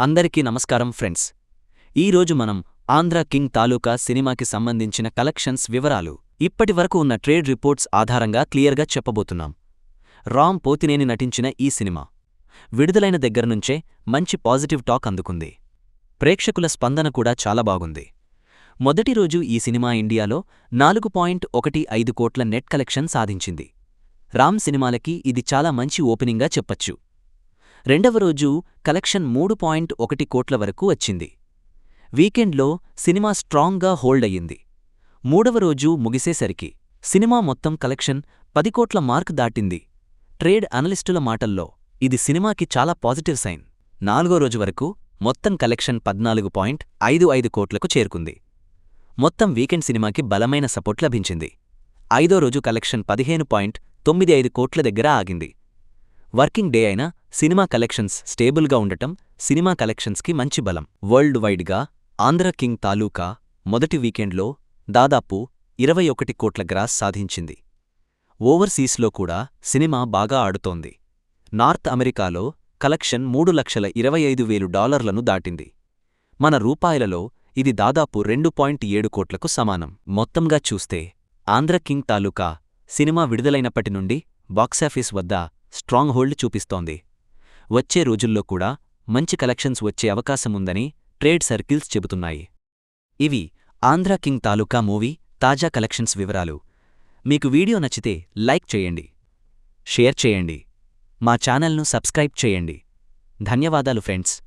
అందరికీ నమస్కారం ఫ్రెండ్స్. ఈరోజు మనం ఆంధ్ర కింగ్ తాలూకా సినిమాకి సంబంధించిన కలెక్షన్స్ వివరాలు ఇప్పటివరకు ఉన్న ట్రేడ్ రిపోర్ట్స్ ఆధారంగా క్లియర్గా చెప్పబోతున్నాం. రామ్ పోతినేని నటించిన ఈ సినిమా విడుదలైన దగ్గరనుంచే మంచి పాజిటివ్ టాక్ అందుకుంది. ప్రేక్షకుల స్పందన కూడా చాలా బాగుంది. మొదటి రోజు ఈ సినిమా ఇండియాలో నాలుగు పాయింట్ ఒకటి ఐదు కోట్ల నెట్ కలెక్షన్ సాధించింది. రామ్ సినిమాలకి ఇది చాలా మంచి ఓపెనింగ్గా చెప్పచ్చు. రెండవ రోజు కలెక్షన్ మూడు పాయింట్ ఒకటి కోట్ల వరకు వచ్చింది. వీకెండ్లో సినిమా స్ట్రాంగ్గా హోల్డ్ అయ్యింది. మూడవ రోజు ముగిసేసరికి సినిమా మొత్తం కలెక్షన్ పది కోట్ల మార్క్ దాటింది. ట్రేడ్ అనలిస్టుల మాటల్లో ఇది సినిమాకి చాలా పాజిటివ్ సైన్. నాలుగో రోజు వరకు మొత్తం కలెక్షన్ పద్నాలుగు పాయింట్ ఐదు ఐదు కోట్లకు చేరుకుంది. మొత్తం వీకెండ్ సినిమాకి బలమైన సపోర్ట్ లభించింది. ఐదో రోజు కలెక్షన్ పదిహేను పాయింట్ తొమ్మిది ఐదు కోట్ల దగ్గర ఆగింది. వర్కింగ్ డే అయినా సినిమా కలెక్షన్స్ స్టేబుల్గా ఉండటం సినిమా కలెక్షన్స్కి మంచి బలం. వరల్డ్ వైడ్గా ఆంధ్ర కింగ్ తాలూకా మొదటి వీకెండ్లో దాదాపు ఇరవై ఒకటి కోట్ల గ్రాస్ సాధించింది. ఓవర్సీస్లో కూడా సినిమా బాగా ఆడుతోంది. నార్త్ అమెరికాలో కలెక్షన్ మూడు లక్షల ఇరవై ఐదు వేలు డాలర్లను దాటింది. మన రూపాయలలో ఇది దాదాపు రెండు పాయింట్ ఏడు కోట్లకు సమానం. మొత్తంగా చూస్తే ఆంధ్ర కింగ్ తాలూకా సినిమా విడుదలైనప్పటి నుండి బాక్సాఫీస్ వద్ద స్ట్రాంగ్ హోల్డ్ చూపిస్తోంది. వచ్చే రోజుల్లో కూడా మంచి కలెక్షన్స్ వచ్చే అవకాశముందని ట్రేడ్ సర్కిల్స్ చెబుతున్నాయి. ఇవి ఆంధ్ర కింగ్ తాలూకా మూవీ తాజా కలెక్షన్స్ వివరాలు. మీకు వీడియో నచ్చితే లైక్ చేయండి. షేర్ చేయండి. మా ఛానల్ను సబ్స్క్రైబ్ చేయండి. ధన్యవాదాలు ఫ్రెండ్స్.